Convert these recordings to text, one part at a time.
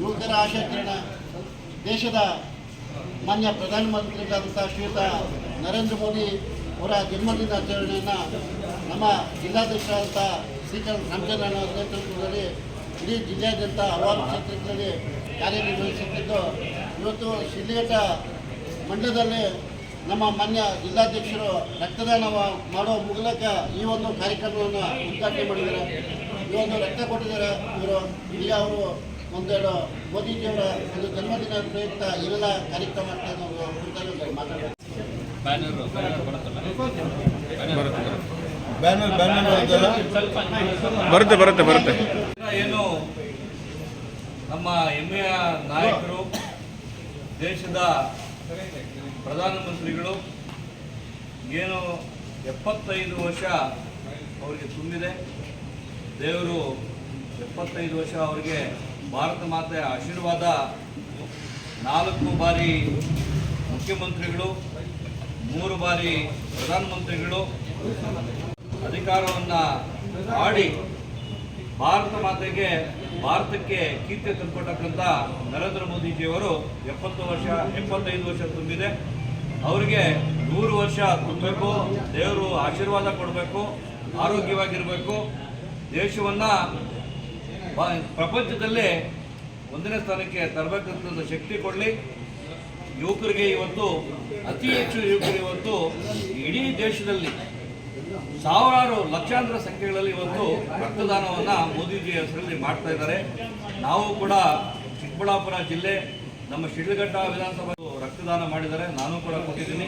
ಯುವಕರ ಆಶಾಕಿರಣ ದೇಶದ ಮಾನ್ಯ ಪ್ರಧಾನಮಂತ್ರಿಗಳಾದಂಥ ಶ್ರೀಯುತ ನರೇಂದ್ರ ಮೋದಿ ಅವರ ಜನ್ಮದಿನಾಚರಣೆಯನ್ನು ನಮ್ಮ ಜಿಲ್ಲಾಧ್ಯಕ್ಷರಾದಂಥ ಶ್ರೀಕಾಂತ್ ರಾಮಚಂದ್ರನ್ ಅವರ ನೇತೃತ್ವದಲ್ಲಿ ಇಡೀ ಜಿಲ್ಲೆಯಾದ್ಯಂತ ಹಲವಾರು ಕ್ಷೇತ್ರಗಳಲ್ಲಿ ಕಾರ್ಯನಿರ್ವಹಿಸುತ್ತಿದ್ದು, ಇವತ್ತು ಶಿಡ್ಲಘಟ್ಟ ಮಂಡ್ಯದಲ್ಲಿ ನಮ್ಮ ಮಾನ್ಯ ಜಿಲ್ಲಾಧ್ಯಕ್ಷರು ರಕ್ತದಾನ ಮಾಡುವ ಮೂಲಕ ಈ ಒಂದು ಕಾರ್ಯಕ್ರಮವನ್ನು ಉದ್ಘಾಟನೆ ಮಾಡಿದ್ದಾರೆ. ಒಂದು ರಕ್ತ ಕೊಟ್ಟಿದ್ದಾರೆ ಇವರು. ಇಲ್ಲಿ ಅವರು ಒಂದೆರಡು ಮೋದಿಜಿಯವರ ಒಂದು ಜನ್ಮದಿನ ಪ್ರಯುಕ್ತ ಎಲ್ಲ ಕಾರ್ಯಕ್ರಮ ಬ್ಯಾನರ್ ಬ್ಯಾನರ್ ಬರುತ್ತಲ್ಲ ಬ್ಯಾನರ್ ಬ್ಯಾನರ್ ಅಂತಲ್ಲ ಬರುತ್ತೆ? ಬರುತ್ತೆ? ಬರುತ್ತೆ? ಏನು ನಮ್ಮ ಹೆಮ್ಮೆಯ ನಾಯಕರು ದೇಶದ ಪ್ರಧಾನಮಂತ್ರಿಗಳು ಏನು ಎಪ್ಪತ್ತೈದು ವರ್ಷ ಅವರಿಗೆ ತುಂಬಿದೆ. ದೇವರು ಎಪ್ಪತ್ತೈದು ವರ್ಷ ಅವರಿಗೆ ಭಾರತ ಮಾತೆಯ ಆಶೀರ್ವಾದ. ನಾಲ್ಕು ಬಾರಿ ಮುಖ್ಯಮಂತ್ರಿಗಳು, ಮೂರು ಬಾರಿ ಪ್ರಧಾನಮಂತ್ರಿಗಳು ಅಧಿಕಾರವನ್ನು ಆಡಿ ಭಾರತ ಮಾತೆಗೆ ಭಾರತಕ್ಕೆ ಕೀರ್ತಿ ತಂದುಕೊಟ್ಟಕ್ಕಂಥ ನರೇಂದ್ರ ಮೋದಿಜಿಯವರು ಎಪ್ಪತ್ತು ವರ್ಷ, ಎಪ್ಪತ್ತೈದು ವರ್ಷ ತುಂಬಿದೆ. ಅವರಿಗೆ ನೂರು ವರ್ಷ ತುಂಬಬೇಕು, ದೇವರು ಆಶೀರ್ವಾದ ಕೊಡಬೇಕು, ಆರೋಗ್ಯವಾಗಿರಬೇಕು. ದೇಶವನ್ನು ಪ್ರಪಂಚದಲ್ಲೇ ಒಂದನೇ ಸ್ಥಾನಕ್ಕೆ ತರಬೇಕಂತ ಶಕ್ತಿ ಕೊಡಲಿ. ಯುವಕರಿಗೆ ಇವತ್ತು, ಅತಿ ಹೆಚ್ಚು ಯುವಕರು ಇವತ್ತು ಇಡೀ ದೇಶದಲ್ಲಿ ಸಾವಿರಾರು ಲಕ್ಷಾಂತರ ಸಂಖ್ಯೆಗಳಲ್ಲಿ ಇವತ್ತು ರಕ್ತದಾನವನ್ನು ಮೋದಿಜಿ ಹೆಸರಲ್ಲಿ ಮಾಡ್ತಾ ಇದ್ದಾರೆ. ನಾವು ಕೂಡ ಚಿಕ್ಕಬಳ್ಳಾಪುರ ಜಿಲ್ಲೆ, ನಮ್ಮ ಶಿಡ್ಲಘಟ್ಟ ವಿಧಾನಸಭಾ ರಕ್ತದಾನ ಮಾಡಿದ್ದಾರೆ, ನಾನು ಕೂಡ ಕೊಟ್ಟಿದ್ದೀನಿ.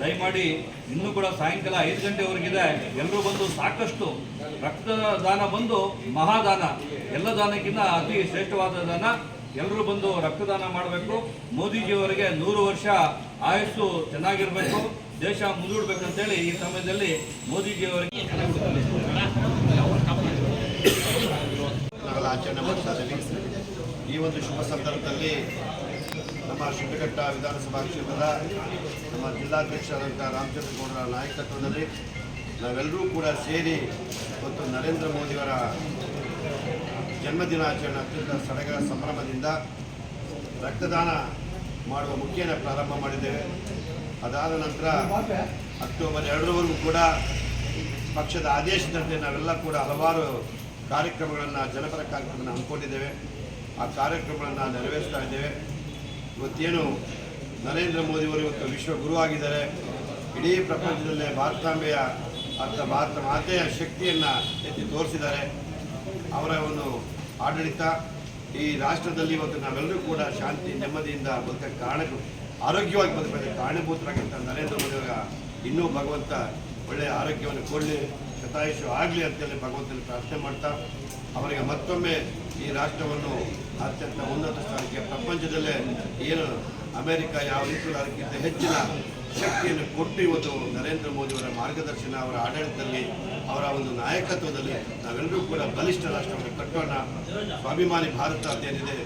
ದಯಮಾಡಿ ಇನ್ನೂ ಕೂಡ ಸಾಯಂಕಾಲ ಐದು ಗಂಟೆವರೆಗಿದೆ ಎಲ್ಲರೂ ಬಂದು ಸಾಕಷ್ಟು ರಕ್ತದಾನ ಬಂದು ಮಹಾದಾನ. ಎಲ್ಲ ದಾನಕ್ಕಿಂತ ಅತಿ ಶ್ರೇಷ್ಠವಾದ ದಾನ. ಎಲ್ಲರೂ ಬಂದು ರಕ್ತದಾನ ಮಾಡಬೇಕು. ಮೋದಿಜಿಯವರಿಗೆ ನೂರು ವರ್ಷ ಆಯಸ್ಸು ಚೆನ್ನಾಗಿರಬೇಕು. ದೇಶ ಮುಂದೂಡ್ಬೇಕಂತೇಳಿ ಈ ಸಮಯದಲ್ಲಿ ಮೋದಿಜಿಯವರಿಗೆ ಆಚರಣೆ ಮಾಡ್ತಾ ಇದ್ದೀವಿ ಈ ಒಂದು ಶುಭ ಸಂದರ್ಭದಲ್ಲಿ ನಮ್ಮ ಶಿಡ್ಲಘಟ್ಟ ವಿಧಾನಸಭಾ ಕ್ಷೇತ್ರದ ನಮ್ಮ ಜಿಲ್ಲಾಧ್ಯಕ್ಷರಾದಂಥ ರಾಮಚಂದ್ರ ಗೌಡರ ನಾಯಕತ್ವದಲ್ಲಿ ನಾವೆಲ್ಲರೂ ಕೂಡ ಸೇರಿ ಮತ್ತು ನರೇಂದ್ರ ಮೋದಿಯವರ ಜನ್ಮದಿನಾಚರಣೆ ಅತ್ಯಂತ ಸಡಗರ ಸಂಭ್ರಮದಿಂದ ರಕ್ತದಾನ ಮಾಡುವ ಮುಖ್ಯನ ಪ್ರಾರಂಭ ಮಾಡಿದ್ದೇವೆ. ಅದಾದ ನಂತರ ಅಕ್ಟೋಬರ್ ಎರಡರವರೆಗೂ ಕೂಡ ಪಕ್ಷದ ಆದೇಶದಂತೆ ನಾವೆಲ್ಲ ಕೂಡ ಹಲವಾರು ಕಾರ್ಯಕ್ರಮಗಳನ್ನು, ಜನಪರ ಕಾರ್ಯಕ್ರಮಗಳನ್ನು ಹಮ್ಮಿಕೊಂಡಿದ್ದೇವೆ. ಆ ಕಾರ್ಯಕ್ರಮಗಳನ್ನು ನೆರವೇರಿಸ್ತಾ ಇದ್ದೇವೆ. ಇವತ್ತೇನು ನರೇಂದ್ರ ಮೋದಿಯವರು ಇವತ್ತು ವಿಶ್ವ ಗುರು ಆಗಿದ್ದಾರೆ. ಇಡೀ ಪ್ರಪಂಚದಲ್ಲೇ ಭಾರತಾಂಬೆಯ ಅರ್ಥ ಭಾರತ ಮಾತೆಯ ಶಕ್ತಿಯನ್ನು ಎತ್ತಿ ತೋರಿಸಿದ್ದಾರೆ. ಅವರ ಒಂದು ಆಡಳಿತ, ಈ ರಾಷ್ಟ್ರದಲ್ಲಿ ಇವತ್ತು ನಾವೆಲ್ಲರೂ ಕೂಡ ಶಾಂತಿ, ನೆಮ್ಮದಿಯಿಂದ ಬದುಕ ಕಾರಣ ಆರೋಗ್ಯವಾಗಿ ಬದುಕಬೇಕು ಕಾರಣಭೂತರಾಗಿರ್ತ ನರೇಂದ್ರ ಮೋದಿಯವರ ಇನ್ನೂ ಭಗವಂತ ಒಳ್ಳೆಯ ಆರೋಗ್ಯವನ್ನು ಕೊಡಲಿ, ಶತಾಯುಷು ಆಗಲಿ ಅಂತೇಳಿ ಭಗವಂತನ ಪ್ರಾರ್ಥನೆ ಮಾಡ್ತಾ, ಅವರಿಗೆ ಮತ್ತೊಮ್ಮೆ ಈ ರಾಷ್ಟ್ರವನ್ನು ಅತ್ಯಂತ ಉನ್ನತ ಸ್ಥಾನಕ್ಕೆ ಪ್ರಪಂಚದಲ್ಲೇ ಏನು ಅಮೆರಿಕ ಯಾವ ರೀತಿ ಅದಕ್ಕಿಂತ ಹೆಚ್ಚಿನ ಶಕ್ತಿಯನ್ನು ಕೊಟ್ಟು ಇವತ್ತು ನರೇಂದ್ರ ಮೋದಿಯವರ ಮಾರ್ಗದರ್ಶನ, ಅವರ ಆಡಳಿತದಲ್ಲಿ, ಅವರ ಒಂದು ನಾಯಕತ್ವದಲ್ಲಿ ನಾವೆಲ್ಲರೂ ಕೂಡ ಬಲಿಷ್ಠ ರಾಷ್ಟ್ರವನ್ನು ಕಟ್ಟೋಣ, ಸ್ವಾಭಿಮಾನಿ ಭಾರತ ಅಂತ ಏನಿದೆ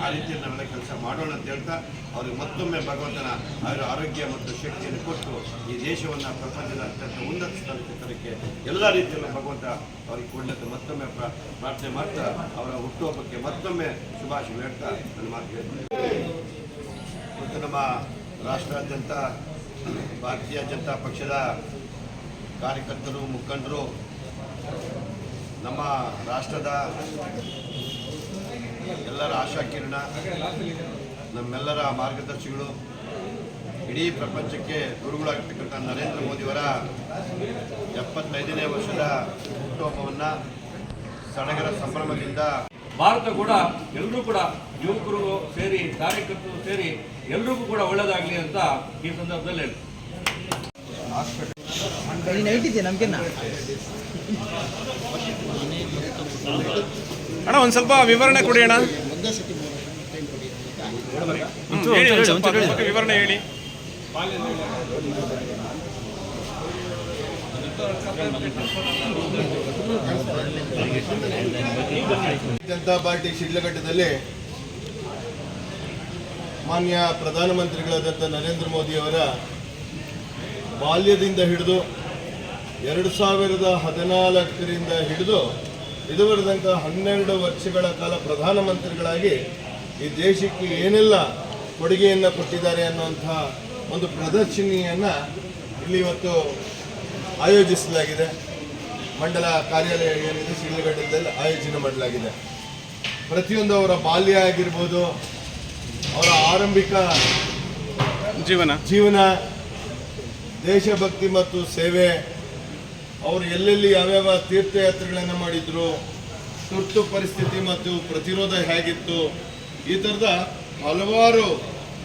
ಆ ರೀತಿಯಲ್ಲಿ ನಾವೆಲ್ಲ ಕೆಲಸ ಮಾಡೋಣ ಅಂತ ಹೇಳ್ತಾ, ಅವ್ರಿಗೆ ಮತ್ತೊಮ್ಮೆ ಭಗವಂತನ ಅವರ ಆರೋಗ್ಯ ಮತ್ತು ಶಕ್ತಿಯನ್ನು ಕೊಟ್ಟು ಈ ದೇಶವನ್ನು ಪ್ರಪಂಚದ ಅತ್ಯಂತ ಉನ್ನತ ಸ್ಥಳಕ್ಕೆ ತರಕ್ಕೆ ಎಲ್ಲ ರೀತಿಯಲ್ಲೂ ಭಗವಂತ ಅವ್ರಿಗೆ ಕೊಡಲಿಕ್ಕೆ ಮತ್ತೊಮ್ಮೆ ಪ್ರ- ಪ್ರಾರ್ಥನೆ ಮಾಡ್ತಾ, ಅವರ ಹುಟ್ಟುಹಬ್ಬಕ್ಕೆ ಮತ್ತೊಮ್ಮೆ ಶುಭಾಶಯ ಹೇಳ್ತಾ ನನ್ನ ಮಾತು ಹೇಳ್ತೀನಿ. ಮತ್ತು ನಮ್ಮ ರಾಷ್ಟ್ರಾದ್ಯಂತ, ಭಾರತೀಯ ಜನತಾ ಪಕ್ಷದ ಕಾರ್ಯಕರ್ತರು, ಮುಖಂಡರು, ನಮ್ಮ ರಾಷ್ಟ್ರದ ಎಲ್ಲರ ಆಶಾಕಿರಣ ನಮ್ಮೆಲ್ಲರ ಮಾರ್ಗದರ್ಶಿಗಳು, ಇಡೀ ಪ್ರಪಂಚಕ್ಕೆ ಗುರುಗಳಾಗಿರ್ತಕ್ಕಂಥ ನರೇಂದ್ರ ಮೋದಿಯವರ ಎಪ್ಪತ್ತೈದನೇ ವರ್ಷದ ಹುಟ್ಟುಹಬ್ಬವನ್ನು ಸಡಗರ ಸಂಭ್ರಮದಿಂದ ಭಾರತ ಕೂಡ ಎಲ್ಲರೂ ಕೂಡ ಯುವಕರು ಸೇರಿ ಕಾರ್ಯಕರ್ತರು ಸೇರಿ ಎಲ್ರಿಗೂ ಕೂಡ ಒಳ್ಳೇದಾಗಲಿ ಅಂತ ಈ ಸಂದರ್ಭದಲ್ಲಿ ಅಣ್ಣ ಒಂದು ಸ್ವಲ್ಪ ವಿವರಣೆ ಕೊಡಿ ಅಣ್ಣ. ವಿವರಣೆ ಹೇಳಿ. ಜನತಾ ಪಾರ್ಟಿ ಶಿಡ್ಲಘಟ್ಟದಲ್ಲಿ ಮಾನ್ಯ ಪ್ರಧಾನಮಂತ್ರಿಗಳಾದಂಥ ನರೇಂದ್ರ ಮೋದಿಯವರ ಬಾಲ್ಯದಿಂದ ಹಿಡಿದು ಎರಡು ಸಾವಿರದ ಹದಿನಾಲ್ಕರಿಂದ ಹಿಡಿದು ಇದುವರೆದಂಥ ಹನ್ನೆರಡು ವರ್ಷಗಳ ಕಾಲ ಪ್ರಧಾನಮಂತ್ರಿಗಳಾಗಿ ಈ ದೇಶಕ್ಕೆ ಏನೆಲ್ಲ ಕೊಡುಗೆಯನ್ನು ಕೊಟ್ಟಿದ್ದಾರೆ ಅನ್ನುವಂಥ ಒಂದು ಪ್ರದರ್ಶಿನಿಯನ್ನು ಇಲ್ಲಿ ಇವತ್ತು ಆಯೋಜಿಸಲಾಗಿದೆ. ಮಂಡಲ ಕಾರ್ಯಾಲಯ ಏನಿದೆ ಶಿಡ್ಲಘಟ್ಟದಲ್ಲಿ ಆಯೋಜನೆ ಮಾಡಲಾಗಿದೆ. ಪ್ರತಿಯೊಂದು ಅವರ ಬಾಲ್ಯ ಆಗಿರ್ಬೋದು ಅವರ ಆರಂಭಿಕ ಜೀವನ. ಜೀವನ ದೇಶಭಕ್ತಿ ಮತ್ತು ಸೇವೆ ಅವರು ಎಲ್ಲೆಲ್ಲಿ ಯಾವ್ಯಾವ ತೀರ್ಥಯಾತ್ರೆಗಳನ್ನು ಮಾಡಿದ್ರು ತುರ್ತು ಪರಿಸ್ಥಿತಿ ಮತ್ತು ಪ್ರತಿರೋಧ ಹೇಗಿತ್ತು ಈ ಥರದ ಹಲವಾರು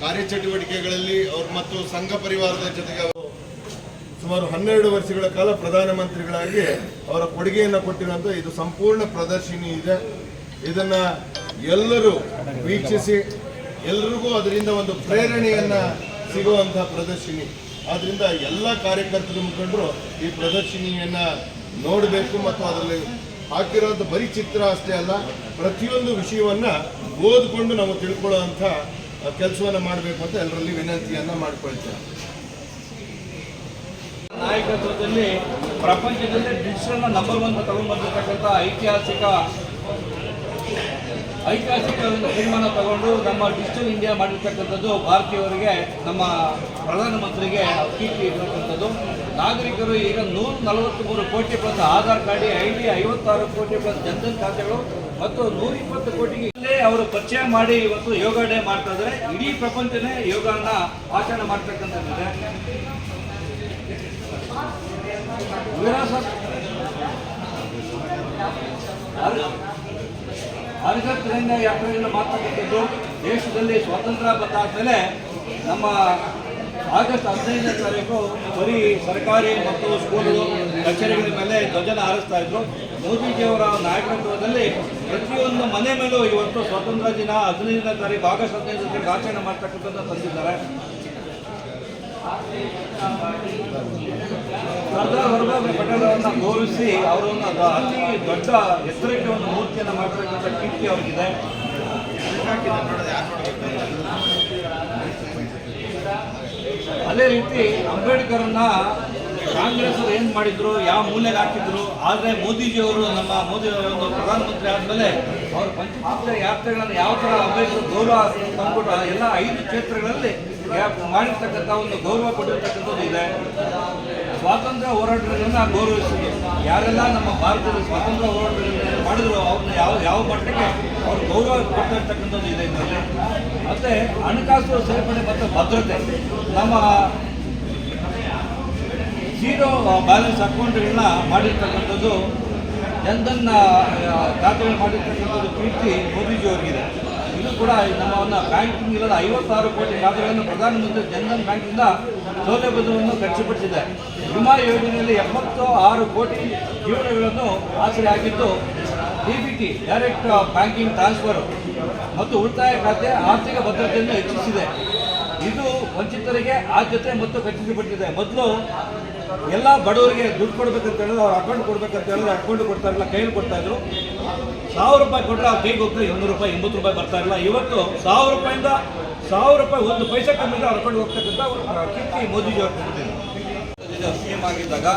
ಕಾರ್ಯಚಟುವಟಿಕೆಗಳಲ್ಲಿ ಅವರು ಮತ್ತು ಸಂಘ ಪರಿವಾರದ ಜೊತೆಗೆ ಅವರು ಸುಮಾರು ಹನ್ನೆರಡು ವರ್ಷಗಳ ಕಾಲ ಪ್ರಧಾನಮಂತ್ರಿಗಳಾಗಿ ಅವರ ಕೊಡುಗೆಯನ್ನು ಕೊಟ್ಟಿರುವಂಥ ಇದು ಸಂಪೂರ್ಣ ಪ್ರದರ್ಶಿನಿ ಇದೆ. ಇದನ್ನ ಎಲ್ಲರೂ ವೀಕ್ಷಿಸಿ, ಎಲ್ರಿಗೂ ಅದರಿಂದ ಒಂದು ಪ್ರೇರಣೆಯನ್ನ ಸಿಗುವಂತಹ ಪ್ರದರ್ಶಿನಿ. ಆದ್ರಿಂದ ಎಲ್ಲ ಕಾರ್ಯಕರ್ತರ ಮುಖಂಡರು ಈ ಪ್ರದರ್ಶಿನಿಯನ್ನ ನೋಡಬೇಕು ಮತ್ತು ಅದರಲ್ಲಿ ಹಾಕಿರೋಂಥ ಬರೀ ಚಿತ್ರ ಅಷ್ಟೇ ಅಲ್ಲ, ಪ್ರತಿಯೊಂದು ವಿಷಯವನ್ನ ಓದ್ಕೊಂಡು ನಾವು ತಿಳ್ಕೊಳ್ಳುವಂಥ ಕೆಲಸವನ್ನು ಮಾಡಬೇಕು ಅಂತ ಎಲ್ಲರಲ್ಲಿ ವಿನಂತಿಯನ್ನು ಮಾಡ್ಕೊಳ್ತೇವೆ ನಾಯಕತ್ವದಲ್ಲಿ ಪ್ರಪಂಚದಲ್ಲಿ ಡಿಜಿಟಲ್ ನಂಬರ್ ಒನ್ ತಗೊಂಡ್ಬಂದಿರ್ತಕ್ಕಂಥ ಐತಿಹಾಸಿಕ ಐತಿಹಾಸಿಕ ತೀರ್ಮಾನ ತಗೊಂಡು ನಮ್ಮ ಡಿಜಿಟಲ್ ಇಂಡಿಯಾ ಮಾಡಿರ್ತಕ್ಕಂಥದ್ದು ಭಾರತೀಯವರಿಗೆ, ನಮ್ಮ ಪ್ರಧಾನಮಂತ್ರಿಗೆ ಕೀರ್ತಿ ಇರತಕ್ಕಂಥದ್ದು. ನಾಗರಿಕರು ಈಗ ನೂರ ನಲವತ್ತ್ಮೂರು ಕೋಟಿ plus Aadhaar card, I D ಐವತ್ತಾರು ಕೋಟಿ ಪ್ಲಸ್ ಜನ್ಧನ್ ಖಾತೆಗಳು ಮತ್ತು ನೂರ ಇಪ್ಪತ್ತು ಕೋಟಿಗೆ ಇಲ್ಲೇ ಅವರು ಪರಿಚಯ ಮಾಡಿ ಇವತ್ತು ಯೋಗ ಡೇ ಮಾಡ್ತಾ ಇದ್ದಾರೆ. ಇಡೀ ಪ್ರಪಂಚನೇ ಯೋಗನ ಆಚರಣೆ ಮಾಡ್ತಕ್ಕಂಥದ್ದಿದೆ. ತಿರಂಗ ಯಾತ್ರೆಯನ್ನು ಮಾತಾಡುತ್ತಿದ್ದು ದೇಶದಲ್ಲಿ ಸ್ವಾತಂತ್ರ್ಯ ಬಂದಾದ್ಮೇಲೆ ನಮ್ಮ ಆಗಸ್ಟ್ ಹದಿನೈದನೇ ತಾರೀಕು ಬರೀ ಸರ್ಕಾರಿ ಮತ್ತು ಸ್ಕೂಲು ಕಚೇರಿಗಳ ಮೇಲೆ ಧ್ವಜನ ಹಾರಿಸ್ತಾ ಇದ್ರು. ಮೋದಿಜಿಯವರ ನಾಯಕತ್ವದಲ್ಲಿ ಪ್ರತಿಯೊಂದು ಮನೆ ಮೇಲೂ ಇವತ್ತು ಸ್ವಾತಂತ್ರ್ಯ ದಿನ ಹದಿನೈದನೇ ತಾರೀಕು, ಆಗಸ್ಟ್ ಹದಿನೈದನೇ ತಾರೀಕು ಆಚರಣೆ ಮಾಡ್ತಕ್ಕಂಥದ್ದು ತಂದಿದ್ದಾರೆ. ಸರ್ದಾರ್ ವಲ್ಲಭಾಯ್ ಪಟೇಲ್ ಗೌರವಿಸಿ ಅವರನ್ನು ಅತಿ ದೊಡ್ಡ ಎತ್ತರಕ್ಕೆ ಒಂದು ಮೂರ್ತಿಯನ್ನು ಮಾಡಿರ್ತಕ್ಕಂಥ ಕೀರ್ತಿ ಅವರಿಗಿದೆ. ಅದೇ ರೀತಿ ಅಂಬೇಡ್ಕರ್ನ ಕಾಂಗ್ರೆಸ್ ಅವರು ಏನು ಮಾಡಿದ್ರು, ಯಾವ ಮೂಲೆಗೆ ಹಾಕಿದ್ರು, ಆದರೆ ಮೋದಿಜಿಯವರು ನಮ್ಮ ಮೋದಿ ಒಂದು ಪ್ರಧಾನಮಂತ್ರಿ ಆದಮೇಲೆ ಅವರು ಪಂಚತಂತ್ರ ಯಾತ್ರೆಗಳನ್ನು ಯಾವ ಥರ ಅಂಬೇಡ್ಕರ್ ಗೌರವ ತಂದ್ಬಿಟ್ಟು ಎಲ್ಲ ಐದು ಕ್ಷೇತ್ರಗಳಲ್ಲಿ ಮಾಡಿರ್ತಕ್ಕಂಥ ಒಂದು ಗೌರವ ಕೊಟ್ಟಿರ್ತಕ್ಕಂಥದ್ದು ಇದೆ. ಸ್ವಾತಂತ್ರ್ಯ ಹೋರಾಟಗಳನ್ನ ಗೌರವಿಸಿದ್ರು ಯಾರೆಲ್ಲ ನಮ್ಮ ಭಾರತದ ಸ್ವಾತಂತ್ರ್ಯ ಹೋರಾಟಗಳನ್ನು ಮಾಡಿದ್ರು, ಅವ್ರನ್ನ ಯಾವ ಯಾವ ಮಟ್ಟಕ್ಕೆ ಅವ್ರು ಗೌರವ ಕೊಡ್ತಾ ಇರ್ತಕ್ಕಂಥದ್ದು ಇದೆ ಇದರಲ್ಲಿ ಮತ್ತೆ ಹಣಕಾಸು ಸೇರ್ಪಡೆ ಮತ್ತು ಭದ್ರತೆ. ನಮ್ಮ ಜೀರೋ ಬ್ಯಾಲೆನ್ಸ್ ಅಕೌಂಟ್ಗಳನ್ನ ಮಾಡಿರ್ತಕ್ಕಂಥದ್ದು, ಜನ್ಧನ್ ಖಾತೆಗಳು ಮಾಡಿರ್ತಕ್ಕಂಥದ್ದು ಕೀರ್ತಿ ಮೋದಿಜಿಯವರಿಗಿದೆ. ಇದು ಕೂಡ ನಮ್ಮವನ್ನು ಬ್ಯಾಂಕಿಂಗ್ ಇಲ್ಲದ ಐವತ್ತಾರು ಕೋಟಿ ಖಾತೆಗಳನ್ನು ಪ್ರಧಾನಮಂತ್ರಿ ಜನ್ಧನ್ ಬ್ಯಾಂಕಿಂದ ಸೌಲಭ್ಯವನ್ನು ಖರ್ಚುಪಡಿಸಿದೆ. ವಿಮಾ ಯೋಜನೆಯಲ್ಲಿ ಎಪ್ಪತ್ತು ಆರು ಕೋಟಿ ಜೀವನಗಳನ್ನು ಆಸರೆ ಆಗಿದ್ದು D B T direct banking transfer ಮತ್ತು ಉಳಿತಾಯ ಖಾತೆ ಆರ್ಥಿಕ ಭದ್ರತೆಯನ್ನು ಹೆಚ್ಚಿಸಿದೆ. ವಂಚಿತರಿಗೆ ಆದ್ಯತೆ ಮತ್ತು ಖಚಿತಪಟ್ಟಿದೆ ಮೊದಲು ಎಲ್ಲ ಬಡವರಿಗೆ ದುಡ್ಡು ಕೊಡ್ಬೇಕಂತ ಹೇಳಿದ್ರೆ ಅವ್ರ ಅಕೌಂಟ್ ಕೊಡ್ಬೇಕಂತ ಹೇಳಿದ್ರೆ ಅಕೌಂಟ್ ಕೊಡ್ತಾ ಇರಲಿಲ್ಲ ಕೈಯಲ್ಲಿ ಕೊಡ್ತಾ ಇದ್ರು. ಸಾವಿರ ರೂಪಾಯಿ ಕೊಟ್ಟರೆ ಅವ್ರ ಕೈಗೆ ಹೋಗ್ತಾರೆ ಇನ್ನೂರು ರೂಪಾಯಿ ಎಂಬತ್ತು ರೂಪಾಯಿ ಬರ್ತಾ ಇರಲಿಲ್ಲ. ಇವತ್ತು ಸಾವಿರ ರೂಪಾಯಿಂದ ಸಾವಿರ ರೂಪಾಯಿ ಒಂದು ಪೈಸೆ ಕಮ್ಮಿ ಅವ್ರ ಅಕೌಂಟ್ ಹೋಗ್ತಕ್ಕಂಥ ಅವರು ಕೀರ್ತಿ ಮೋದಿಜಿ ಅವ್ರು ಕೊಟ್ಟಿದ್ದಾರೆ ಸಿ ಎಂ ಆಗಿದ್ದಾಗ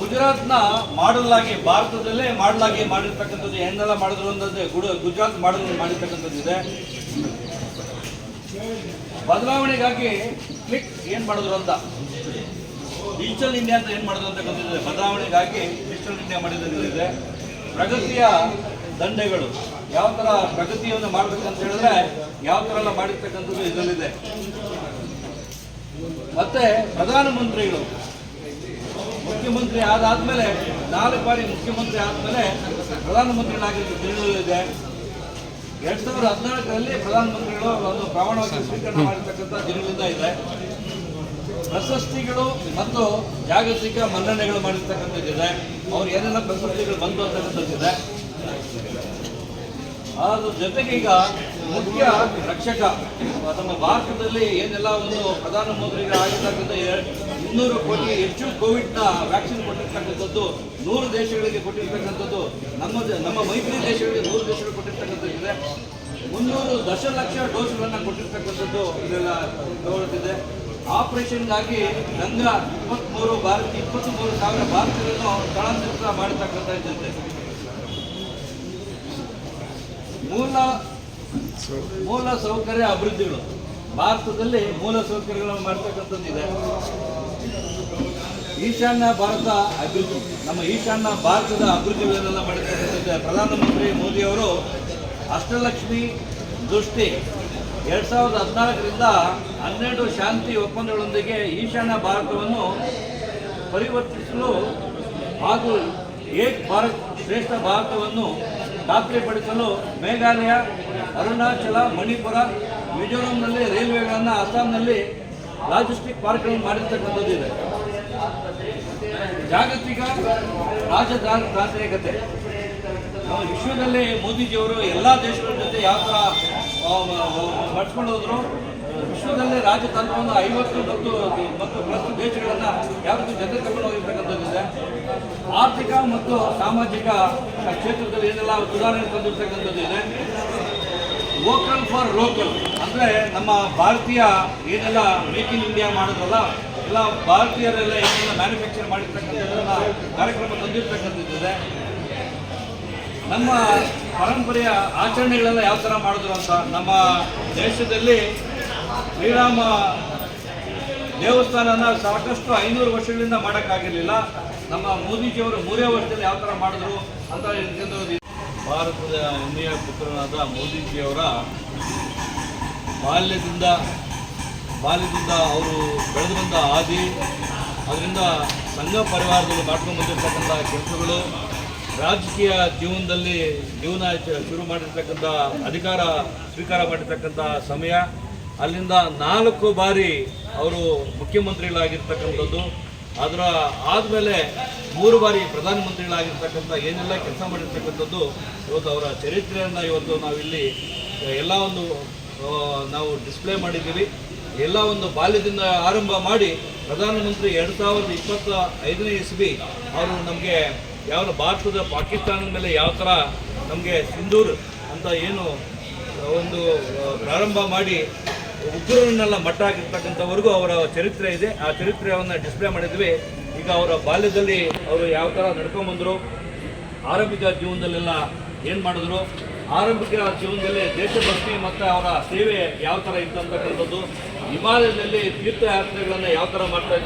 ಗುಜರಾತ್ನ ಮಾಡಲಾಗಿ ಆಗಿ ಭಾರತದಲ್ಲೇ ಮಾಡಲಾಗಿ ಮಾಡಿರ್ತಕ್ಕಂಥದ್ದು ಏನೆಲ್ಲ ಮಾಡಿದ್ರು ಅನ್ನೋದು ಗುಜರಾತ್ ಮಾಡಲ್ ಮಾಡಿರ್ತಕ್ಕಂಥದ್ದು ಇದೆ. ಬದಲಾವಣೆಗಾಗಿ ಕ್ಲಿಕ್ ಏನು ಮಾಡಿದ್ರು ಅಂತ? ಡಿಜಿಟಲ್ ಇಂಡಿಯಾ ಅಂತ ಏನು ಮಾಡಿದ್ರು ಅಂತ ಗೊತ್ತಿದೆ. ಬದಲಾವಣೆಗಾಗಿ ಡಿಜಿಟಲ್ ಇಂಡಿಯಾ ಮಾಡಿದ್ರೆ ಪ್ರಗತಿಯ ದಂಡೆಗಳು. ಯಾವ ಥರ ಪ್ರಗತಿಯನ್ನು ಮಾಡಬೇಕಂತ ಹೇಳಿದ್ರೆ ಯಾವ ಥರ ಎಲ್ಲ ಮಾಡಿರ್ತಕ್ಕಂಥದ್ದು ಇದರಲ್ಲಿದೆ. ಮತ್ತೆ ಪ್ರಧಾನಮಂತ್ರಿಗಳು. ಮುಖ್ಯಮಂತ್ರಿ ಆದಾದ್ಮೇಲೆ ನಾಲ್ಕು ಬಾರಿ ಮುಖ್ಯಮಂತ್ರಿ ಆದ್ಮೇಲೆ ಪ್ರಧಾನಮಂತ್ರಿಗಳಾಗಿದ್ದು ತಿಳಿದಿದೆ ಎರಡ್ ಸಾವಿರದ ಹದಿನಾಲ್ಕರಲ್ಲಿ ಪ್ರಧಾನಮಂತ್ರಿಗಳು ಒಂದು ಪ್ರಮಾಣವಾಗಿ ಸ್ವೀಕರಣ ಮಾಡಿರ್ತಕ್ಕಂಥ ದಿನಗಳಿಂದ ಇದೆ. ಪ್ರಶಸ್ತಿಗಳು ಮತ್ತು ಜಾಗತಿಕ ಮನ್ನಣೆಗಳು ಮಾಡಿರ್ತಕ್ಕಂಥದ್ದಿದೆ ಅವ್ರು ಏನೆಲ್ಲ ಪ್ರಶಸ್ತಿಗಳು ಬಂದು ಅಂತಕ್ಕಂಥದ್ದಿದೆ ಅದ್ರ ಜೊತೆಗೆ ಈಗ ಮುಖ್ಯ ರಕ್ಷಕ ನಮ್ಮ ಭಾರತದಲ್ಲಿ ಏನೆಲ್ಲ ಒಂದು ಪ್ರಧಾನಮಂತ್ರಿಗಳಾಗಿರ್ತಕ್ಕಂಥ ಎ- ಇನ್ನೂರು ಕೋಟಿ ಹೆಚ್ಚು ಕೋವಿಡ್ನ ವ್ಯಾಕ್ಸಿನ್ ಕೊಟ್ಟಿರ್ತಕ್ಕಂಥದ್ದು ನೂರು ದೇಶಗಳಿಗೆ ಕೊಟ್ಟಿರ್ತಕ್ಕಂಥದ್ದು, ನಮ್ಮ ನಮ್ಮ ಮೈತ್ರಿ ದೇಶಗಳಿಗೆ ನೂರು ದೇಶಗಳು ಕೊಟ್ಟಿರ್ತಕ್ಕಂಥದ್ದಿದೆ ಮುನ್ನೂರು ದಶಲಕ್ಷ ಡೋಸ್ಗಳನ್ನು ಕೊಟ್ಟಿರ್ತಕ್ಕಂಥದ್ದು ಇದೆಲ್ಲ ತಗೊಳ್ತಿದೆ ಆಪರೇಷನ್ಗಾಗಿ ಗಂಗಾ ಇಪ್ಪತ್ತ್ಮೂರು ಭಾರತ ಇಪ್ಪತ್ತ್ಮೂರು ಸಾವಿರ ಭಾರತೀಯರನ್ನು ಸ್ಥಳಾಂತರಿತ ಮಾಡಿರ್ತಕ್ಕಂಥ ಇದ್ದಂತೆ ಮೂಲ ಮೂಲ ಸೌಕರ್ಯ ಅಭಿವೃದ್ಧಿಗಳು. ಭಾರತದಲ್ಲಿ ಮೂಲ ಸೌಕರ್ಯಗಳನ್ನು ಮಾಡ್ತಕ್ಕಂಥದ್ದಿದೆ. ಈಶಾನ್ಯ ಭಾರತ ಅಭಿವೃದ್ಧಿ. ನಮ್ಮ ಈಶಾನ್ಯ ಭಾರತದ ಅಭಿವೃದ್ಧಿಗಳನ್ನೆಲ್ಲ ಮಾಡಿರ್ತಕ್ಕಂಥ ಪ್ರಧಾನಮಂತ್ರಿ ಮೋದಿಯವರು ಅಷ್ಟಲಕ್ಷ್ಮಿ ದೃಷ್ಟಿ. ಎರಡು ಸಾವಿರದ ಹದಿನಾಲ್ಕರಿಂದ ಹನ್ನೆರಡು ಶಾಂತಿ ಒಪ್ಪಂದಗಳೊಂದಿಗೆ ಈಶಾನ್ಯ ಭಾರತವನ್ನು ಪರಿವರ್ತಿಸಲು ಹಾಗೂ ಏಕ್ ಭಾರತ್ ಶ್ರೇಷ್ಠ ಭಾರತವನ್ನು ಖಾತ್ರಿಪಡಿಸಲು ಮೇಘಾಲಯ, ಅರುಣಾಚಲ, ಮಣಿಪುರ, ಮಿಜೋರಂನಲ್ಲಿ ರೈಲ್ವೆಗಳನ್ನು ಅಸ್ಸಾಂನಲ್ಲಿ ಲಾಜಿಸ್ಟಿಕ್ ಪಾರ್ಕ್ಗಳನ್ನು ಮಾಡಿರ್ತಕ್ಕಂಥದ್ದು ಇದೆ. ಜಾಗತಿಕ ರಾಜತಾಂತ್ರಿಕತೆ ನಾವು ವಿಶ್ವದಲ್ಲೇ ಮೋದಿಜಿಯವರು ಎಲ್ಲ ದೇಶಗಳ ಜೊತೆ ಯಾವ ಥರ ಬಳಸ್ಕೊಂಡು ಹೋದ್ರು, ವಿಶ್ವದಲ್ಲೇ ರಾಜತಂತ್ರವನ್ನು ಐವತ್ತು ಮತ್ತು ಮತ್ತು ಪ್ಲಸ್ ದೇಶಗಳನ್ನು ಯಾವ ರೀತಿ ಜೊತೆ ತಗೊಂಡು ಹೋಗಿರ್ತಕ್ಕಂಥದ್ದಿದೆ ಆರ್ಥಿಕ ಮತ್ತು ಸಾಮಾಜಿಕ ಕ್ಷೇತ್ರದಲ್ಲಿ ಏನೆಲ್ಲ ಸುಧಾರಣೆ ತಂದಿರ್ತಕ್ಕಂಥದ್ದು ಇದೆ. ವೋಕಲ್ ಫಾರ್ ಲೋಕಲ್ ಅಂದರೆ ನಮ್ಮ ಭಾರತೀಯ ಏನೆಲ್ಲ ಮೇಕ್ ಇನ್ ಇಂಡಿಯಾ ಮಾಡೋದಲ್ಲ ಎಲ್ಲ ಭಾರತೀಯರೆಲ್ಲ ಏನೆಲ್ಲ ಮ್ಯಾನುಫ್ಯಾಕ್ಚರ್ ಮಾಡಿರ್ತಕ್ಕಂಥದ್ದೆಲ್ಲ ಕಾರ್ಯಕ್ರಮ ತಂದಿರ್ತಕ್ಕಂಥದ್ದಿದೆ. ನಮ್ಮ ಪರಂಪರೆಯ ಆಚರಣೆಗಳೆಲ್ಲ ಯಾವ ಥರ ಮಾಡಿದ್ರು ಅಂತ, ನಮ್ಮ ದೇಶದಲ್ಲಿ ಶ್ರೀರಾಮ ದೇವಸ್ಥಾನನ ಸಾಕಷ್ಟು ಐನೂರು ವರ್ಷಗಳಿಂದ ಮಾಡೋಕ್ಕಾಗಿರಲಿಲ್ಲ. ನಮ್ಮ ಮೋದಿಜಿಯವರು ಮೂರೇ ವರ್ಷದಲ್ಲಿ ಯಾವ ಥರ ಮಾಡಿದ್ರು ಅಂತ ಭಾರತದ ಹೆಮ್ಮೆಯ ಪುತ್ರನಾದ ಮೋದಿಜಿಯವರ ಬಾಲ್ಯದಿಂದ ಬಾಲ್ಯದಿಂದ ಅವರು ಬೆಳೆದು ಬಂದ ಹಾದಿ, ಅದರಿಂದ ಸಂಘ ಪರಿವಾರದಲ್ಲಿ ಮಾಡ್ಕೊಂಡು ಬಂದಿರತಕ್ಕಂಥ ಕೆಲಸಗಳು, ರಾಜಕೀಯ ಜೀವನದಲ್ಲಿ ಜೀವನ ಶುರು ಮಾಡಿರ್ತಕ್ಕಂಥ, ಅಧಿಕಾರ ಸ್ವೀಕಾರ ಮಾಡಿರ್ತಕ್ಕಂಥ ಸಮಯ. ಅಲ್ಲಿಂದ ನಾಲ್ಕು ಬಾರಿ ಅವರು ಮುಖ್ಯಮಂತ್ರಿಗಳಾಗಿರ್ತಕ್ಕಂಥದ್ದು. ಅದರ ಆದಮೇಲೆ ಮೂರು ಬಾರಿ ಪ್ರಧಾನಮಂತ್ರಿಗಳಾಗಿರ್ತಕ್ಕಂಥ ಏನೆಲ್ಲ ಕೆಲಸ ಮಾಡಿರ್ತಕ್ಕಂಥದ್ದು, ಇವತ್ತು ಅವರ ಚರಿತ್ರೆಯನ್ನು ಇವತ್ತು ನಾವಿಲ್ಲಿ ಎಲ್ಲ ಒಂದು ನಾವು ಡಿಸ್ಪ್ಲೇ ಮಾಡಿದ್ದೀವಿ. ಎಲ್ಲ ಒಂದು ಬಾಲ್ಯದಿಂದ ಆರಂಭ ಮಾಡಿ ಪ್ರಧಾನಮಂತ್ರಿ ಎರಡು ಸಾವಿರದ ಇಪ್ಪತ್ತ ಐದನೇ ಇಸ್ವಿ, ಅವರು ನಮಗೆ ಯಾವ ಭಾರತದ ಪಾಕಿಸ್ತಾನದ ಮೇಲೆ ಯಾವ ಥರ ನಮಗೆ ಸಿಂಧೂರ್ ಅಂತ ಏನು ಒಂದು ಪ್ರಾರಂಭ ಮಾಡಿ ಉಗ್ರರನ್ನೆಲ್ಲ ಮಟ್ಟ ಆಗಿರ್ತಕ್ಕಂಥವರೆಗೂ ಅವರ ಚರಿತ್ರೆ ಇದೆ. ಆ ಚರಿತ್ರೆಯನ್ನು ಡಿಸ್ಪ್ಲೇ ಮಾಡಿದ್ವಿ. ಈಗ ಅವರ ಬಾಲ್ಯದಲ್ಲಿ ಅವರು ಯಾವ ಥರ ನಡ್ಕೊಂಬಂದರು ಆರಂಭಿಕ ಜೀವನದಲ್ಲೆಲ್ಲ ಏನು ಮಾಡಿದ್ರು, ಆರಂಭಿಕ ಜೀವನದಲ್ಲಿ ದೇಶಭಕ್ತಿ ಮತ್ತು ಅವರ ಸೇವೆ ಯಾವ ಥರ ಇತ್ತು ಅಂತಕ್ಕಂಥದ್ದು, ಹಿಮಾಲಯದಲ್ಲಿ ತೀರ್ಥಯಾತ್ರೆಗಳನ್ನು ಯಾವ ಥರ ಮಾಡ್ತಾ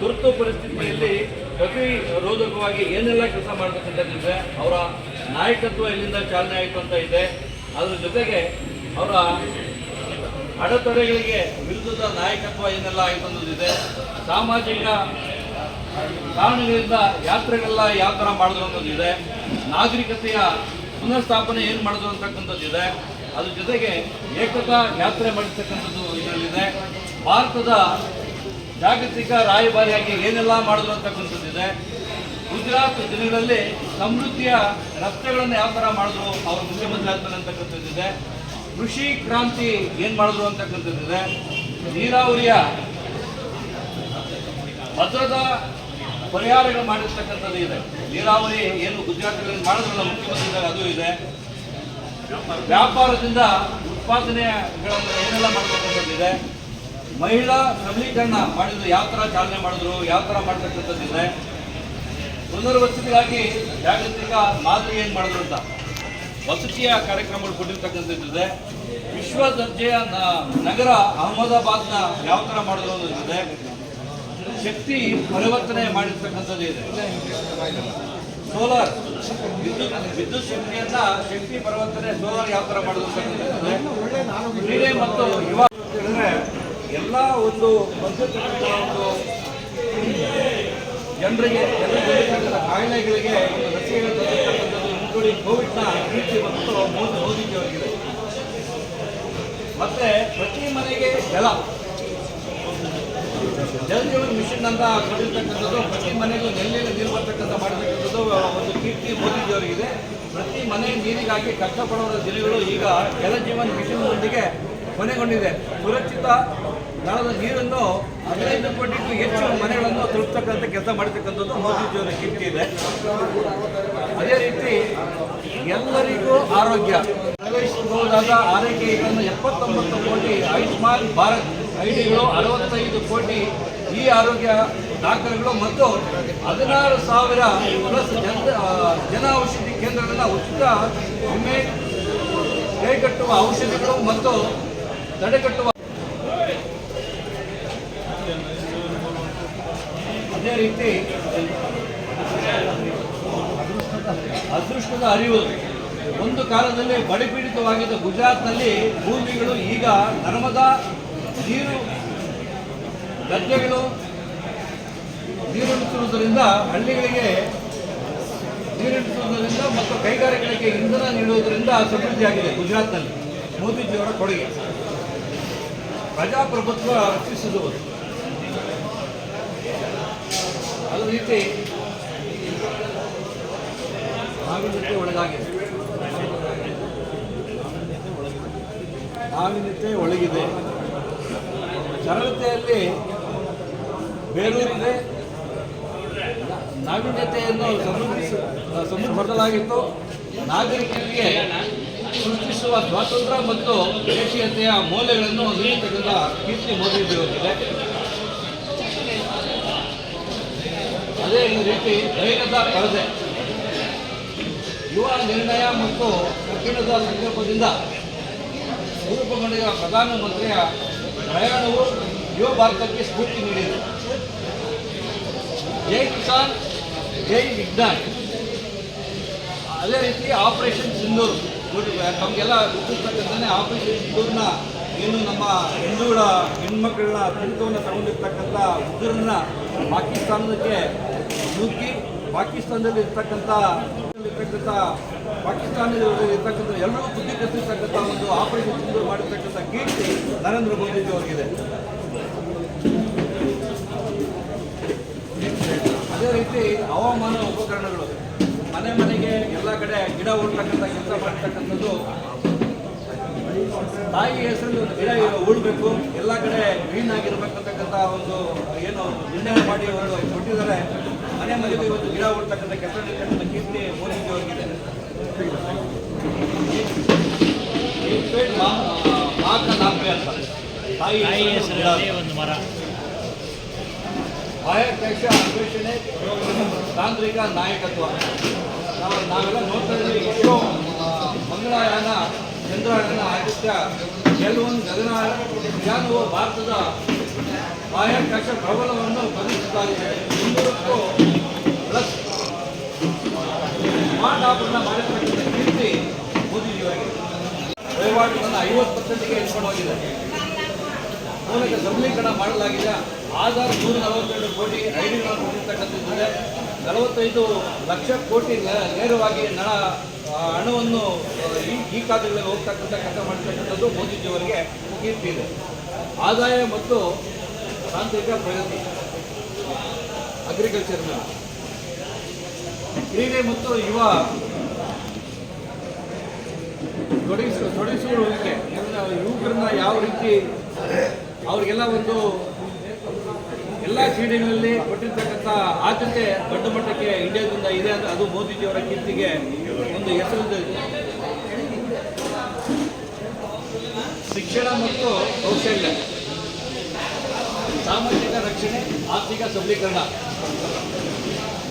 ತುರ್ತು ಪರಿಸ್ಥಿತಿಯಲ್ಲಿ ಪ್ರತಿರೋಧಕವಾಗಿ ಏನೆಲ್ಲ ಕೆಲಸ ಮಾಡ್ತಕ್ಕಂಥದ್ದಿದೆ ಅವರ ನಾಯಕತ್ವ ಇಲ್ಲಿಂದ ಚಾಲನೆ ಆಯಿತು ಅಂತ ಇದೆ. ಅದರ ಜೊತೆಗೆ ಅವರ ಅಡೆತಡೆಗಳಿಗೆ ವಿರುದ್ಧದ ನಾಯಕತ್ವ ಏನೆಲ್ಲ ಆಯಿತು ಅನ್ನೋದಿದೆ. ಸಾಮಾಜಿಕ ಕಾರಣಗಳಿಂದ ಯಾತ್ರೆಗಳೆಲ್ಲ ಯಾವ ಥರ ಮಾಡಿದ್ರು ಅನ್ನೋದಿದೆ ನಾಗರಿಕತೆಯ ಪುನರ್ಸ್ಥಾಪನೆ ಏನು ಮಾಡಿದ್ರು ಅಂತಕ್ಕಂಥದ್ದಿದೆ ಅದ್ರ ಜೊತೆಗೆ ಏಕತಾ ಯಾತ್ರೆ ಮಾಡಿರ್ತಕ್ಕಂಥದ್ದು ಇದರಲ್ಲಿದೆ. ಭಾರತದ ಜಾಗತಿಕ ರಾಯಭಾರಿಯಾಗಿ ಏನೆಲ್ಲ ಮಾಡಿದ್ರು ಅಂತಕ್ಕಂಥದ್ದಿದೆ ಗುಜರಾತ್ ದಿನಗಳಲ್ಲಿ ಸಮೃದ್ಧಿಯ ರಸ್ತೆಗಳನ್ನು ಯಾವ ಥರ ಮಾಡಿದ್ರು ಅವರು ಮುಖ್ಯಮಂತ್ರಿ ಆಗ್ತಾರೆ ಅಂತಕ್ಕಂಥದ್ದಿದೆ ಕೃಷಿ ಕ್ರಾಂತಿ ಏನು ಮಾಡಿದ್ರು ಅಂತಕ್ಕಂಥದ್ದಿದೆ ನೀರಾವರಿಯ ಭದ್ರತಾ ಪರಿಹಾರಗಳು ಮಾಡಿರ್ತಕ್ಕಂಥದ್ದು ಇದೆ. ನೀರಾವರಿ ಏನು ಗುಜರಾತ್ಗಳಲ್ಲಿ ಮಾಡಿದ್ರಲ್ಲ ಮುಖ್ಯಮಂತ್ರಿಗಳು ಅದು ಇದೆ. ವ್ಯಾಪಾರದಿಂದ ಉತ್ಪಾದನೆಗಳನ್ನು ಏನೆಲ್ಲ ಮಾಡ್ತಕ್ಕಂಥದ್ದು ಇದೆ. ಮಹಿಳಾ ಸಬಲೀಕರಣ ಮಾಡಿದ್ರು ಯಾವ ಥರ ಚಾಲನೆ ಮಾಡಿದ್ರು, ಯಾವ ಥರ ಮಾಡ್ತಕ್ಕಂಥದ್ದಿದೆ ಪುನರ್ವಸತಿಗಾಗಿ ಜಾಗತಿಕ ಮಾದರಿ ಏನು ಮಾಡಿದ್ರು ಅಂತ. ವಸತಿಯ ಕಾರ್ಯಕ್ರಮಗಳು ಕೊಟ್ಟಿರ್ತಕ್ಕಂಥದ್ದಿದೆ ವಿಶ್ವ ದರ್ಜೆಯ ನಗರ ಅಹಮದಾಬಾದ್ನ ಯಾವ ಥರ ಮಾಡಿದ್ರು ಅನ್ನೋದಿದೆ ಶಕ್ತಿ ಪರಿವರ್ತನೆ ಮಾಡಿರ್ತಕ್ಕಂಥದ್ದು ಇದೆ. ಸೋಲಾರ್ ವಿದ್ಯುತ್ ವಿದ್ಯುತ್ ಶಕ್ತಿಯನ್ನ ಶಕ್ತಿ ಪರಿವರ್ತನೆ ಸೋಲಾರ್ ಯಾವ ಥರ ಮಾಡೋದು ಕ್ರೀಡೆ ಮತ್ತು ಯುವ ಹೇಳಿದ್ರೆ ಎಲ್ಲ ಒಂದು ಒಂದು ಜನರಿಗೆ ಜನರಿಗೆ ಕಾಯಿಲೆಗಳಿಗೆ ಲಸಿಕೆಗಳು ತಂದಿರ್ತಕ್ಕಂಥದ್ದು ಕೋವಿಡ್ನ ಪ್ರೀತಿ ಮತ್ತು ಮೋದಿ ಮೋದಿಜಿಯವರಿಗಿದೆ ಮತ್ತೆ ಪ್ರತಿ ಮನೆಗೆ ಜಲ ಜಲ ಜೀವನ್ ಮಿಷನ್ ಅಂತ ಕೊಟ್ಟಿರ್ತಕ್ಕಂಥದ್ದು, ಪ್ರತಿ ಮನೆಗೂ ನೆಲ್ಲಿನ ನೀರು ಬರ್ತಕ್ಕಂಥ ಮಾಡ್ತಕ್ಕಂಥದ್ದು ಒಂದು ಕೀರ್ತಿ ಮೋದಿಜಿಯವರಿಗಿದೆ. ಪ್ರತಿ ಮನೆ ನೀರಿಗಾಗಿ ಕಷ್ಟಪಡುವ ದಿನಗಳು ಈಗ ಜಲ ಜೀವನ್ ಮಿಷನ್ನೊಂದಿಗೆ ಕೊನೆಗೊಂಡಿದೆ. ಸುರಕ್ಷಿತ ನಳದ ನೀರನ್ನು ಹದಿನೈದು ಕೋಟಿಗೂ ಹೆಚ್ಚು ಮನೆಗಳನ್ನು ತಲುಪ್ತಕ್ಕಂಥ ಕೆಲಸ ಮಾಡತಕ್ಕಂಥದ್ದು ಮೋದಿಜಿಯವರ ಕೀರ್ತಿ ಇದೆ. ಅದೇ ರೀತಿ ಎಲ್ಲರಿಗೂ ಆರೋಗ್ಯ. ಪ್ರವೇಶಿಸಬಹುದಾದ ಆರೈಕೆಗಳನ್ನು ಎಪ್ಪತ್ತೊಂಬತ್ತು ಕೋಟಿ ಆಯುಷ್ಮಾನ್ ಭಾರತ್ ಐಡಿಗಳು ಅರವತ್ತೈದು ಕೋಟಿ ಈ ಆರೋಗ್ಯ ದಾಖಲೆಗಳು ಮತ್ತು ಹದಿನಾರು ಸಾವಿರ ಪ್ಲಸ್ ಜನ ಜನ ಔಷಧಿ ಕೇಂದ್ರಗಳನ್ನ ಉಚಿತ ಒಮ್ಮೆ ಕೈಗಟ್ಟುವ ಔಷಧಿಗಳು ಮತ್ತು ತಡೆಗಟ್ಟುವ ಅದೇ ರೀತಿ ಅದೃಷ್ಟದ ಅರಿವು. ಒಂದು ಕಾಲದಲ್ಲಿ ಬಡಪೀಡಿತವಾಗಿದ್ದ ಗುಜರಾತ್ನಲ್ಲಿ ಭೂಮಿಗಳು ಈಗ ನರ್ಮದಾ ನೀರು, ಗದ್ದೆಗಳು ನೀರುಣಿಸುವುದರಿಂದ ಹಳ್ಳಿಗಳಿಗೆ ನೀರುಣಿಸುವುದರಿಂದ ಮತ್ತು ಕೈಗಾರಿಕೆಗಳಿಗೆ ಇಂಧನ ನೀಡುವುದರಿಂದ ಸಮೃದ್ಧಿಯಾಗಿದೆ ಗುಜರಾತ್ನಲ್ಲಿ. ಮೋದಿಜಿಯವರ ಕೊಡುಗೆ. ಪ್ರಜಾಪ್ರಭುತ್ವ ರಕ್ಷಿಸುವುದು ಅದೇ ರೀತಿ ನಾವಿನ್ಯತೆ ಒಳಗಾಗಿದೆ ನಾವಿನ್ಯತೆ ಒಳಗಿದೆ. ಸರಳತೆಯಲ್ಲಿ ಬೇರೂರಿದೆ. ನಾವೀನ್ಯತೆಯನ್ನು ಸಮೃದ್ಧಿಸ ಸಮೃದ್ಧಿ ಬದಲಾಗಿತ್ತು ನಾಗರಿಕರಿಗೆ ಸೃಷ್ಟಿಸುವ ಸ್ವಾತಂತ್ರ್ಯ ಮತ್ತು ದೇಶೀಯತೆಯ ಮೌಲ್ಯಗಳನ್ನು ನೀಡತಕ್ಕಂಥ ಕೀರ್ತಿ ಮೋದಿ ಬೀರುತ್ತಿದೆ ಅದೇ ರೀತಿ ಧೈರ್ಯದ ಪರದೆ, ಯುವ ನಿರ್ಣಯ ಮತ್ತು ಕಠಿಣದ ಸಂಕಲ್ಪದಿಂದ ರೂಪುಗೊಂಡಿರುವ ಪ್ರಧಾನಮಂತ್ರಿಯ ಪ್ರಯಾಣವು ಯುವ ಭಾರತಕ್ಕೆ ಸ್ಫೂರ್ತಿ ನೀಡಿದೆ ಜೈ ಕಿಸಾನ್, ಜೈ ವಿಜ್ಞಾನ್. ಅದೇ ರೀತಿ ಆಪರೇಷನ್ ಸಿಂಧೂರ್. ನಮಗೆಲ್ಲ ಗೊತ್ತಿರ್ತಕ್ಕಂಥದ್ದೇ ಆಪರೇಷನ್ ಸಿಂಧೂರ್ನ ಏನು ನಮ್ಮ ಹಿಂದೂಗಳ ಹೆಣ್ಮಕ್ಳನ್ನ ಕಿರುಕವನ್ನು ತಗೊಂಡಿರ್ತಕ್ಕಂಥ ಉಗ್ರರನ್ನ ಪಾಕಿಸ್ತಾನಕ್ಕೆ ನುಗ್ಗಿ, ಪಾಕಿಸ್ತಾನದಲ್ಲಿ ಇರ್ತಕ್ಕಂಥ ಇರ್ತಕ್ಕಂಥ ಪಾಕಿಸ್ತಾನದಲ್ಲಿ ಇರ್ತಕ್ಕಂಥ ಎಲ್ಲರೂ ಬುದ್ಧಿ ಕಲಿಸಿರ್ತಕ್ಕಂಥ ಒಂದು ಆಪರೇಷನ್ ಸಿಂಧೂರ್ ಮಾಡಿರ್ತಕ್ಕಂಥ ಕೀರ್ತಿ ನರೇಂದ್ರ ಮೋದಿಜಿ ಅವರಿಗಿದೆ. ಅದೇ ರೀತಿ ಹವಾಮಾನ ಉಪಕರಣಗಳು. ಮನೆ ಮನೆಗೆ ಎಲ್ಲ ಕಡೆ ಗಿಡ ಉಡ್ತಕ್ಕಂಥ ಕೆಲಸ ಮಾಡ್ತಕ್ಕಂಥದ್ದು. ತಾಯಿ ಹೆಸರಲ್ಲಿ ಒಂದು ಗಿಡ ಉಳ್ಬೇಕು. ಎಲ್ಲ ಕಡೆ ಗ್ರೀನ್ ಆಗಿರ್ಬೇಕಂತಕ್ಕಂಥ ಒಂದು ಏನು ನಿರ್ಣಯ ಮಾಡಿ ಅವರು ಕೊಟ್ಟಿದ್ದಾರೆ. ಮನೆ ಮನೆಗೆ ಇವತ್ತು ಗಿಡ ಉಡ್ತಕ್ಕಂಥ ಕೆಲಸ ಕೀರ್ತಿ ಮೋದಿಜಿ ಅವರಿಗಿದೆ ತಾಯಿ ಒಂದು ಮರ. ಬಾಹ್ಯಾಕಾಶ ಅನ್ವೇಷಣೆ ತಾಂತ್ರಿಕ ನಾಯಕತ್ವ. ನಾವು ನಾವೆಲ್ಲ ನೋಡ್ತಾ ಇದ್ದೀವಿ ಆ, ಮಂಗಳಯಾನ ಚಂದ್ರಯಾನ ಆದಿತ್ಯ ಕೆಲವೊಂದು ಗಗನ ವಿಜ್ಞಾನವು ಭಾರತದ ಬಾಹ್ಯಾಕಾಶ ಪ್ರಬಲವನ್ನು ಪ್ರದರ್ಶಿಸಲಾಗಿದೆ ಇನ್ನೂರಕ್ಕೂ ಪ್ಲಸ್ ಸ್ಮಾರ್ಟ್ ಆಪರಣ ಮಾಡಿರ್ತಕ್ಕಂಥ ಕೀರ್ತಿ ಮೋದಿಜಿಯವರಿಗೆ ವಹಿವಾಟುಗಳನ್ನು ಐವತ್ತು ಪರ್ಸೆಂಟ್ಗೆ ಇಟ್ಕೊಂಡು ಹೋಗಿದೆ. ಮೂಲಕ ಸಬಲೀಕರಣ ಮಾಡಲಾಗಿದೆ. ಆಧಾರ್ ನೂರ ನಲವತ್ತೆರಡು ಕೋಟಿ ಐಡಿಗಳನ್ನು ಕೊಟ್ಟಿರ್ತಕ್ಕಂಥದ್ದಿದೆ ನಲವತ್ತೈದು ಲಕ್ಷ ಕೋಟಿ ನೇರವಾಗಿ ನಳ ಹಣವನ್ನು ಈ ಈ ಕಾಲದಲ್ಲಿ ಹೋಗ್ತಕ್ಕಂಥ ಕೆಲಸ ಮಾಡ್ತಕ್ಕಂಥದ್ದು ಮೋದಿಜಿಯವರಿಗೆ ಕೀರ್ತಿ ಇದೆ. ಆದಾಯ ಮತ್ತು ತಾಂತ್ರಿಕ ಪ್ರಗತಿ. ಅಗ್ರಿಕಲ್ಚರ್ ಕ್ರೀಡೆ ಮತ್ತು ಯುವ ತೊಡಗಿಸ ತೊಡಗಿಸಿಕೊಳ್ಳುವಿಕೆ ಇವ್ರನ್ನ ಯುವಕರನ್ನ ಯಾವ ರೀತಿ ಅವರಿಗೆಲ್ಲ ಒಂದು ಎಲ್ಲ ಕ್ರೀಡೆಗಳಲ್ಲಿ ಕೊಟ್ಟಿರ್ತಕ್ಕಂಥ ಆದ್ಯತೆ ದೊಡ್ಡ ಮಟ್ಟಕ್ಕೆ ಇಂಡಿಯಾದಿಂದ ಇದೆ ಅಂತ ಅದು ಮೋದಿಜಿಯವರ ಕೀರ್ತಿಗೆ ಒಂದು ಹೆಸರು ಶಿಕ್ಷಣ ಮತ್ತು ಕೌಶಲ್ಯ. ಸಾಮಾಜಿಕ ರಕ್ಷಣೆ, ಆರ್ಥಿಕ ಸಬಲೀಕರಣ.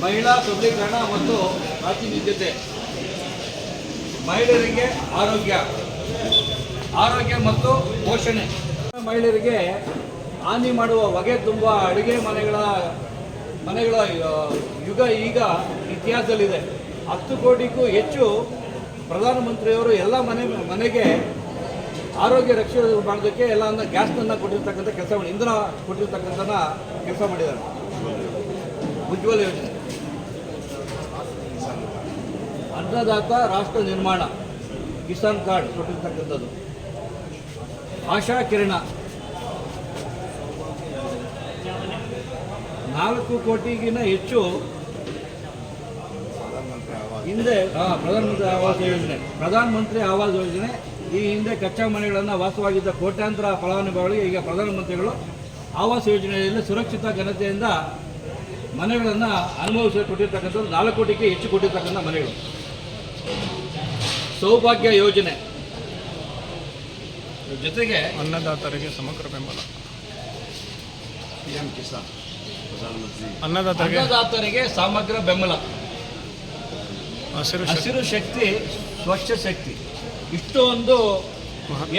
ಮಹಿಳಾ ಸಬಲೀಕರಣ ಮತ್ತು ಪ್ರಾತಿನಿಧ್ಯತೆ. ಮಹಿಳೆಯರಿಗೆ ಆರೋಗ್ಯ. ಆರೋಗ್ಯ ಮತ್ತು ಪೋಷಣೆ. ಮಹಿಳೆಯರಿಗೆ ಹಾನಿ ಮಾಡುವ ಹೊಗೆ ತುಂಬ ಅಡುಗೆ ಮನೆಗಳ ಮನೆಗಳ ಯುಗ ಈಗ ಇತಿಹಾಸದಲ್ಲಿದೆ. ಹತ್ತು ಕೋಟಿಗೂ ಹೆಚ್ಚು ಪ್ರಧಾನಮಂತ್ರಿಯವರು ಎಲ್ಲ ಮನೆ, ಮನೆಗೆ ಆರೋಗ್ಯ ರಕ್ಷಣೆ ಮಾಡೋದಕ್ಕೆ ಎಲ್ಲ ಗ್ಯಾಸ್ನನ್ನು ಕೊಟ್ಟಿರ್ತಕ್ಕಂಥ ಕೆಲಸ ಮಾಡಿ, ಇಂಧನ ಕೊಟ್ಟಿರ್ತಕ್ಕಂಥ ಕೆಲಸ ಮಾಡಿದ್ದಾರೆ. ಉಜ್ವಲ ಯೋಜನೆ. ಅನ್ನದಾತ ರಾಷ್ಟ್ರ ನಿರ್ಮಾಣ, ಕಿಸಾನ್ ಕಾರ್ಡ್ ಕೊಟ್ಟಿರ್ತಕ್ಕಂಥದ್ದು. ಆಶಾ ಕಿರಣ. ನಾಲ್ಕು ಕೋಟಿಗಿನ ಹೆಚ್ಚು ಹಿಂದೆ ಪ್ರಧಾನಮಂತ್ರಿ ಆವಾಸ್ ಯೋಜನೆ ಪ್ರಧಾನಮಂತ್ರಿ ಆವಾಸ್ ಯೋಜನೆ ಈ ಹಿಂದೆ ಕಚ್ಚಾ ಮನೆಗಳನ್ನು ವಾಸವಾಗಿದ್ದ ಕೋಟ್ಯಾಂತರ ಫಲಾನುಭವಿಗಳಿಗೆ ಈಗ ಪ್ರಧಾನಮಂತ್ರಿಗಳು ಆವಾಸ್ ಯೋಜನೆಯಲ್ಲಿ ಸುರಕ್ಷಿತ ಘನತೆಯಿಂದ ಮನೆಗಳನ್ನು ಅನುಭವಿಸಿ ಕೊಟ್ಟಿರ್ತಕ್ಕಂಥದ್ದು ನಾಲ್ಕು ಕೋಟಿಗೆ ಹೆಚ್ಚು ಕೊಟ್ಟಿರ್ತಕ್ಕಂಥ ಮನೆಗಳು. ಸೌಭಾಗ್ಯ ಯೋಜನೆ. ಜೊತೆಗೆ ಅನ್ನದಾತರಿಗೆ ಸಮಗ್ರ ಬೆಂಬಲ. P M Kisan. ಅನ್ನದಾತರಿಗೆ? ಅನ್ನದಾತರಿಗೆ ಸಮಗ್ರ ಬೆಂಬಲ. ಹಸಿರು ಶಕ್ತಿ. ಹಸಿರು ಶಕ್ತಿ ಸ್ವಚ್ಛ ಶಕ್ತಿ. ಇಷ್ಟೊಂದು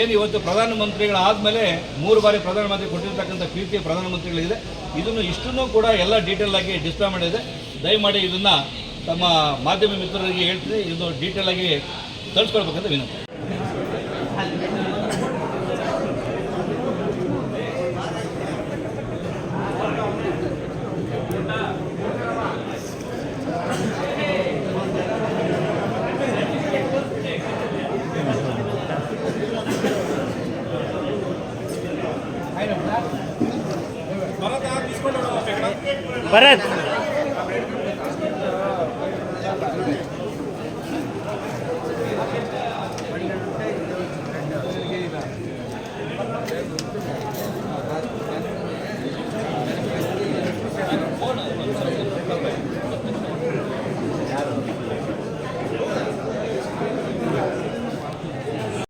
ಏನು ಇವತ್ತು ಪ್ರಧಾನಮಂತ್ರಿಗಳಾದಮೇಲೆ ಮೂರು ಬಾರಿ ಪ್ರಧಾನಮಂತ್ರಿ ಕೊಟ್ಟಿರ್ತಕ್ಕಂಥ ಕೀರ್ತಿ ಪ್ರಧಾನಮಂತ್ರಿಗಳಿದೆ. ಇದನ್ನು ಇಷ್ಟನ್ನು ಕೂಡ ಎಲ್ಲ ಡೀಟೇಲ್ ಆಗಿ ಡಿಸ್ಪ್ಲೇ ಮಾಡಿದೆ. ದಯಮಾಡಿ ಇದನ್ನು ತಮ್ಮ ಮಾಧ್ಯಮ ಮಿತ್ರರಿಗೆ ಹೇಳ್ತೀನಿ. ಇದು ಡೀಟೇಲ್ ಆಗಿ ತರಿಸ್ಕೊಳ್ಬೇಕಂತ ವಿನಂತಿ. ಭರತ್